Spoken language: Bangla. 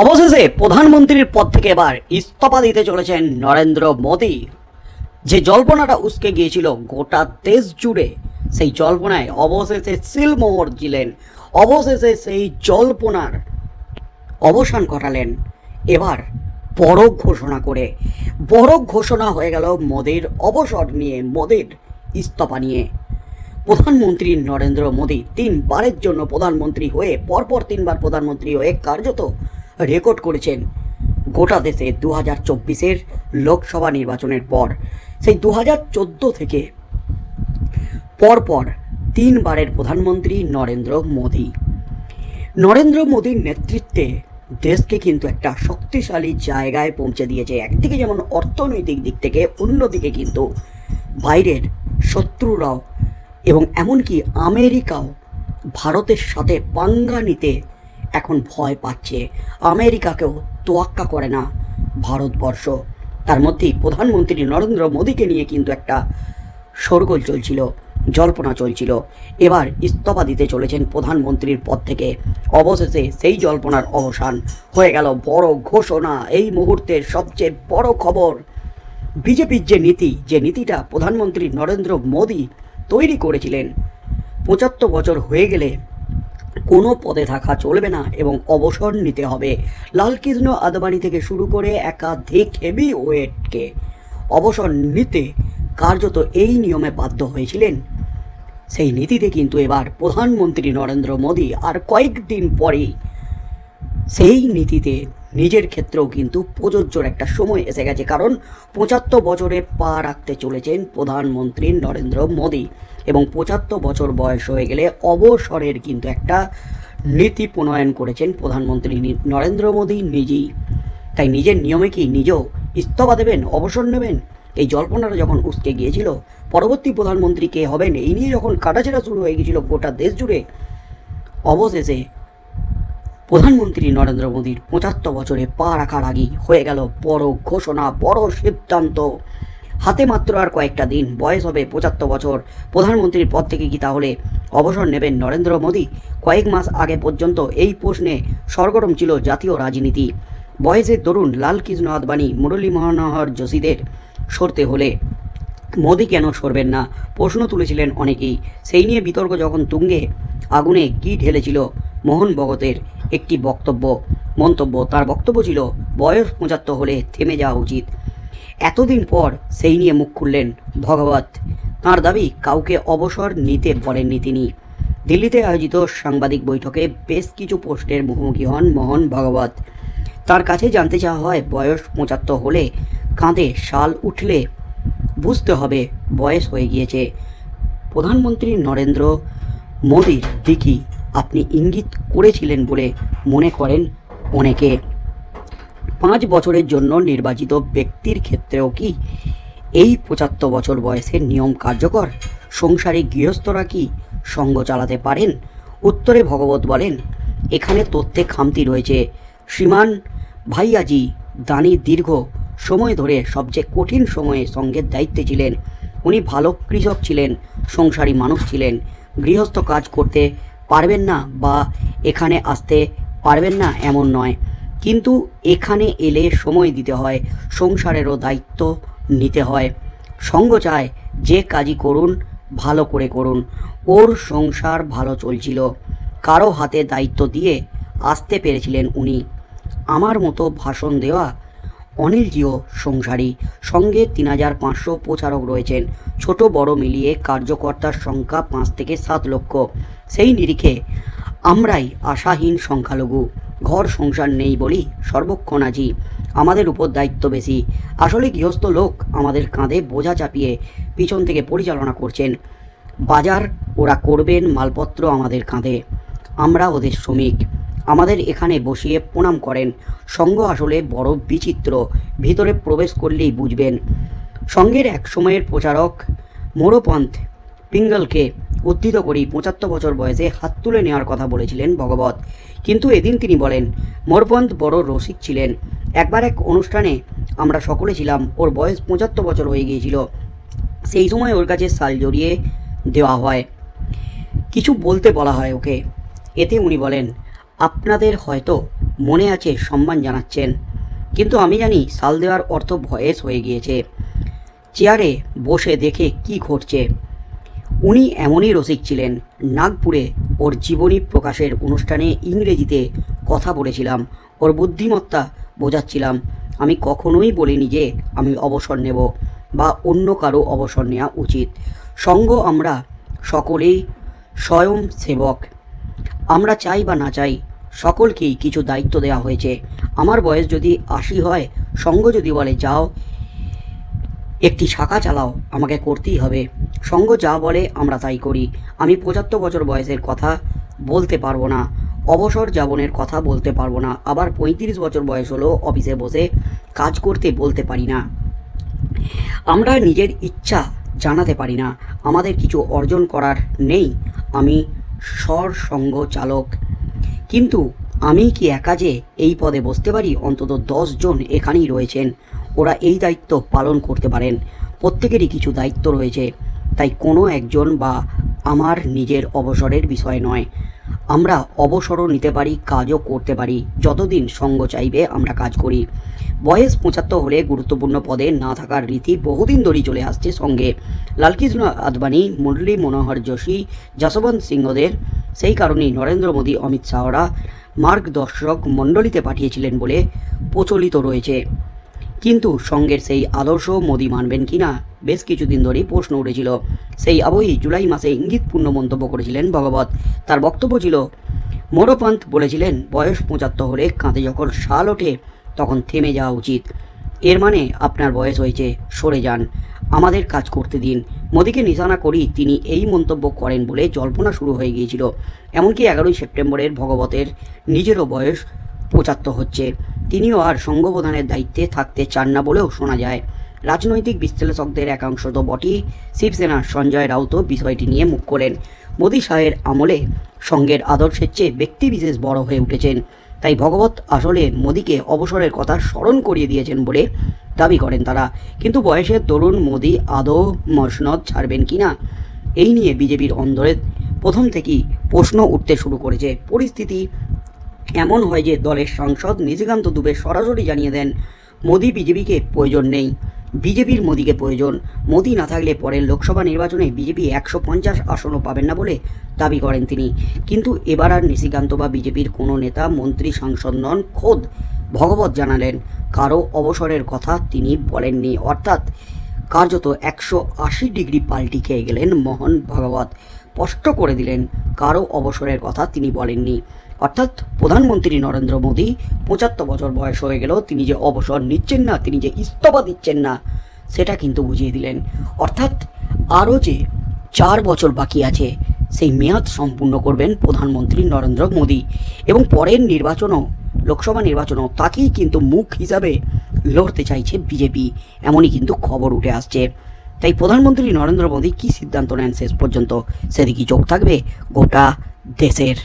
অবশেষে প্রধানমন্ত্রীর পদ থেকে এবার ইস্তফা দিতে চলেছেন নরেন্দ্র মোদী। যে জল্পনাটা উসকে গিয়েছিল গোটা দেশ জুড়ে, সেই জল্পনায় অবশেষে সিলমোহর দিলেন অবশেষে সেই জল্পনার অবসান ঘটালেন এবার বড় ঘোষণা করে। বড় ঘোষণা হয়ে গেল মোদির অবসর নিয়ে, মোদির ইস্তফা নিয়ে। প্রধানমন্ত্রী নরেন্দ্র মোদী তিনবারের জন্য প্রধানমন্ত্রী হয়ে, পরপর তিনবার প্রধানমন্ত্রী হয়ে কার্যত রেকর্ড করেছেন গোটা দেশে দু হাজার চব্বিশের লোকসভা নির্বাচনের পর। সেই দু হাজার চোদ্দ থেকে পরপর তিনবারের প্রধানমন্ত্রী নরেন্দ্র মোদী। নরেন্দ্র মোদীর নেতৃত্বে দেশকে কিন্তু একটা শক্তিশালী জায়গায় পৌঁছে দিয়েছে। একদিকে যেমন অর্থনৈতিক দিক থেকে, অন্যদিকে কিন্তু বাইরের শত্রুরাও এবং এমনকি আমেরিকাও ভারতের সাথে পাঙ্গা নিতে এখন ভয় পাচ্ছে। আমেরিকাকেও তোয়াক্কা করে না ভারতবর্ষ। তার মধ্যেই প্রধানমন্ত্রী নরেন্দ্র মোদীকে নিয়ে কিন্তু একটা শোরগোল চলছিল, জল্পনা চলছিল। এবার ইস্তফা দিতে চলেছেন প্রধানমন্ত্রীর পদ থেকে। অবশেষে সেই জল্পনার অবসান হয়ে গেল বড় ঘোষণা। এই মুহূর্তের সবচেয়ে বড় খবর, বিজেপির যে নীতি, যে নীতিটা প্রধানমন্ত্রী নরেন্দ্র মোদী তৈরি করেছিলেন, পঁচাত্তর বছর হয়ে গেলে কোনো পদে থাকা চলবে না এবং অবসর নিতে হবে। লালকৃষ্ণ আদবানি থেকে শুরু করে একাধিক হেভি ওয়েটকে অবসর নিতে কার্যত এই নিয়মে বাধ্য হয়েছিলেন। সেই নীতিতে কিন্তু এবার প্রধানমন্ত্রী নরেন্দ্র মোদী আর কয়েকদিন পরেই সেই নীতিতে নিজের ক্ষেত্রেও কিন্তু প্রযোজ্যর একটা সময় এসে গেছে, কারণ পঁচাত্তর বছরে পা রাখতে চলেছেন প্রধানমন্ত্রী নরেন্দ্র মোদী এবং পঁচাত্তর বছর বয়স হয়ে গেলে অবসরের কিন্তু একটা নীতি প্রণয়ন করেছেন প্রধানমন্ত্রী নরেন্দ্র মোদী নিজেই। তাই নিজের নিয়মে কি নিজেও ইস্তফা দেবেন, অবসর নেবেন? এই জল্পনাটা যখন উসকে গিয়েছিল, পরবর্তী প্রধানমন্ত্রী কে হবেন, এই নিয়ে যখন কাটাছেড়া শুরু হয়ে গিয়েছিল গোটা দেশ জুড়ে, অবশেষে প্রধানমন্ত্রী নরেন্দ্র মোদীর পঁচাত্তর বছরে পা রাখার আগেই হয়ে গেল বড় ঘোষণা, বড় সিদ্ধান্ত। হাতে মাত্র আর কয়েকটা দিন বয়স হবে পঁচাত্তর বছর। প্রধানমন্ত্রীর পদ থেকে কি তাহলে অবসর নেবেন নরেন্দ্র মোদী? কয়েক মাস আগে পর্যন্ত এই প্রশ্নে সরগরম ছিল জাতীয় রাজনীতি। বয়সের দরুন লালকৃষ্ণ আদবানি মুরলী মনোহর যোশীদের সরতে হলে মোদী কেন সরবেন না? প্রশ্ন তুলেছিলেন অনেকেই। সেই নিয়ে বিতর্ক যখন তুঙ্গে আগুনে কি ঢেলেছিল মোহন ভগতের একটি বক্তব্য, মন্তব্য। তার বক্তব্য ছিল, বয়স পঁচাত্তর হলে থেমে যাওয়া উচিত। এতদিন পর সেই নিয়ে মুখ খুললেন ভগবত। তাঁর দাবি, কাউকে অবসর নিতে বলেননি তিনি। দিল্লিতে আয়োজিত সাংবাদিক বৈঠকে বেশ কিছু পোস্টের মুখোমুখি হন মোহন ভগবত। তার কাছে জানতে চাওয়া হয়, বয়স পঁচাত্তর হলে কাঁধে শাল উঠলে বুঝতে হবে বয়স হয়ে গিয়েছে। প্রধানমন্ত্রী নরেন্দ্র মোদীর দিকই আপনি ইঙ্গিত করেছিলেন বলে মনে করেন অনেকে। পাঁচ বছরের জন্য নির্বাচিত ব্যক্তির ক্ষেত্রেও কি এই পঁচাত্তর বছর বয়সের নিয়ম কার্যকর? সংসারে গৃহস্থরা কি সঙ্গ চালাতে পারেন? উত্তরে ভগবত বলেন, এখানে তথ্যে খামতি রয়েছে। শ্রীমান ভাইয়াজি দানি দীর্ঘ সময় ধরে সবচেয়ে কঠিন সময়ে সঙ্গের দায়িত্বে ছিলেন। উনি ভালো কৃষক ছিলেন, সংসারী মানুষ ছিলেন। গৃহস্থ কাজ করতে পারবেন না বা এখানে আসতে পারবেন না এমন নয়। কিন্তু এখানে এলে সময় দিতে হয়, সংসারেরও দায়িত্ব নিতে হয়। সঙ্গ চায়, যে কাজই করুন, ভালো করে করুন। ওর সংসার ভালো চলছিল। কারও হাতে দায়িত্ব দিয়ে আসতে পেরেছিলেন উনি। আমার মতো ভাষণ দেওয়া অনিলজিও সংসারী। সঙ্গে তিন হাজার পাঁচশো প্রচারক রয়েছেন। ছোট বড় মিলিয়ে কার্যকর্তার সংখ্যা পাঁচ থেকে সাত লক্ষ। সেই নিরিখে আমরাই আশাহীন সংখ্যালঘু। ঘর সংসার নেই বলি সর্বক্ষণ আছি আমাদের উপর দায়িত্ব বেশি। আসলে গৃহস্থ লোক আমাদের কাঁধে বোঝা চাপিয়ে পিছন থেকে পরিচালনা করছেন। বাজার ওরা করবেন মালপত্র আমাদের কাঁধে। আমরা ওদের শ্রমিক। আমাদের এখানে বসিয়ে প্রণাম করেন। সঙ্গ আসলে বড় বিচিত্র। ভিতরে প্রবেশ করলেই বুঝবেন। সঙ্গের এক সময়ের প্রচারক মোরপন্থ পিঙ্গলকে উদ্ধৃত করেই পঁচাত্তর বছর বয়সে হাত তুলে নেওয়ার কথা বলেছিলেন ভগবত। কিন্তু এদিন তিনি বলেন, মোরপন্থ বড় রসিক ছিলেন। একবার এক অনুষ্ঠানে আমরা সকলে ছিলাম। ওর বয়স পঁচাত্তর বছর হয়ে গিয়েছিল। সেই সময় ওর কাছে সাল জড়িয়ে দেওয়া হয়। কিছু বলতে বলা হয় ওকে। এতে উনি বলেন আপনাদের হয়তো মনে আছে সম্মান জানাচ্ছেন। কিন্তু আমি জানি সাল দেওয়ার অর্থ ভয়েস হয়ে গিয়েছে। চেয়ারে বসে দেখে কি ঘটছে। উনি এমনই রসিক ছিলেন। নাগপুরে ওর জীবনী প্রকাশের অনুষ্ঠানে ইংরেজিতে কথা বলেছিলাম। ওর বুদ্ধিমত্তা বোঝাচ্ছিলাম। আমি কখনোই বলিনি যে আমি অবসর নেব বা অন্য কারও অবসর নেওয়া উচিত। সঙ্গ আমরা সকলেই স্বয়ং সেবক। আমরা চাই বা না চাই সকলকেই কিছু দায়িত্ব দেওয়া হয়েছে। আমার বয়স যদি আশি হয়, সঙ্গ যদি বলে, যাও, একটি শাখা চালাও, আমাকে করতেই হবে। সঙ্গ যা বলে, আমরা তাই করি। আমি পঁচাত্তর বছর বয়সের কথা বলতে পারব না, অবসর যাপনের কথা বলতে পারব না, আবার পঁয়ত্রিশ বছর বয়স হলেও অফিসে বসে কাজ করতে বলতে পারি না। আমরা নিজের ইচ্ছা জানাতে পারি না, আমাদের কিছু অর্জন করার নেই। আমি স্বর সঙ্গ চালক কিন্তু আমি কি একা যে এই পদে বসতে পারি? অন্তত দশ জন এখানেই রয়েছেন। ওরা এই দায়িত্ব পালন করতে পারেন। প্রত্যেকেরই কিছু দায়িত্ব রয়েছে। তাই কোনো একজন বা আমার নিজের অবসরের বিষয় নয়। আমরা অবসরও নিতে পারি, কাজও করতে পারি। যতদিন সঙ্গ চাইবে, আমরা কাজ করি। বয়স পঁচাত্তর হলে গুরুত্বপূর্ণ পদে না থাকার রীতি বহুদিন ধরেই চলে আসছে সঙ্গে। লালকৃষ্ণ আদবানি মুরলী মনোহর যোশী, যশবন্ত সিংহদের সেই কারণেই নরেন্দ্র মোদী, অমিত শাহরা মার্গদর্শক মণ্ডলীতে পাঠিয়েছিলেন বলে প্রচলিত রয়েছে। কিন্তু সঙ্গের সেই আদর্শ মোদী মানবেন কিনা? বেশ কিছুদিন ধরেই প্রশ্ন উঠেছিল। সেই আবহেই জুলাই মাসে ইঙ্গিতপূর্ণ মন্তব্য করেছিলেন ভগবত। তার বক্তব্য ছিল, মোরপন্থ বলেছিলেন, বয়স পঁচাত্তর হলে কাঁধে যখন শাল ওঠে, তখন থেমে যাওয়া উচিত। এর মানে আপনার বয়স হয়েছে, সরে যান। আমাদের কাজ করতে দিন। মোদীকে নিশানা করি তিনি এই মন্তব্য করেন বলে জল্পনা শুরু হয়ে গিয়েছিল। এমনকি এগারোই সেপ্টেম্বরের ভগবতের নিজেরও বয়স পঁচাত্তর হচ্ছে। তিনিও আর সংঘপ্রধানের দায়িত্বে থাকতে চান না বলেও শোনা যায়। রাজনৈতিক বিশ্লেষকদের একাংশ তো বটেই। শিবসেনার সঞ্জয় রাউতও বিষয়টি নিয়ে মুখ করেন মোদী শাহের আমলে সঙ্গের আদর্শের চেয়ে ব্যক্তিবিশেষ বড় হয়ে উঠেছেন। তাই ভগবত আসলে মোদীকে অবসরের কথা স্মরণ করিয়ে দিয়েছেন বলে দাবি করেন তারা। কিন্তু বয়সের তরুণ মোদী আদৌ মসনদ ছাড়বেন কিনা? এই নিয়ে বিজেপির অন্দরে প্রথম থেকেই প্রশ্ন উঠতে শুরু করেছে। পরিস্থিতি এমন হয় যে দলের সাংসদ নিশিকান্ত দুবে সরাসরি জানিয়ে দেন, মোদি বিজেপিকে প্রয়োজন নেই। বিজেপির মোদীকে প্রয়োজন। মোদি না থাকলে পরের লোকসভা নির্বাচনে বিজেপি একশো পঞ্চাশ আসনও পাবেন না বলে দাবি করেন তিনি। কিন্তু এবার আর নিশিকান্ত বা বিজেপির কোনো নেতা, মন্ত্রী, সাংসদ নন, খোদ ভগবত জানালেন। কারও অবসরের কথা তিনি বলেননি। অর্থাৎ কার্যত একশো আশি ডিগ্রি পাল্টি খেয়ে গেলেন মোহন ভাগবত। স্পষ্ট করে দিলেন কারও অবসরের কথা তিনি বলেননি। অর্থাৎ প্রধানমন্ত্রী নরেন্দ্র মোদী, পঁচাত্তর বছর বয়স হয়ে গেলেও তিনি যে অবসর নিচ্ছেন না, তিনি যে ইস্তফা দিচ্ছেন না, সেটা কিন্তু বুঝিয়ে দিলেন। অর্থাৎ আরও যে চার বছর বাকি আছে, সেই মেয়াদ সম্পূর্ণ করবেন প্রধানমন্ত্রী নরেন্দ্র মোদী। এবং পরের নির্বাচনও, লোকসভা নির্বাচনও, তাকেই কিন্তু মুখ হিসাবে লড়তে চাইছে বিজেপি। এমনই কিন্তু খবর উঠে আসছে। তাই প্রধানমন্ত্রী নরেন্দ্র মোদী কী সিদ্ধান্ত নেন শেষ পর্যন্ত? সেদিকে চোখ থাকবে গোটা দেশের।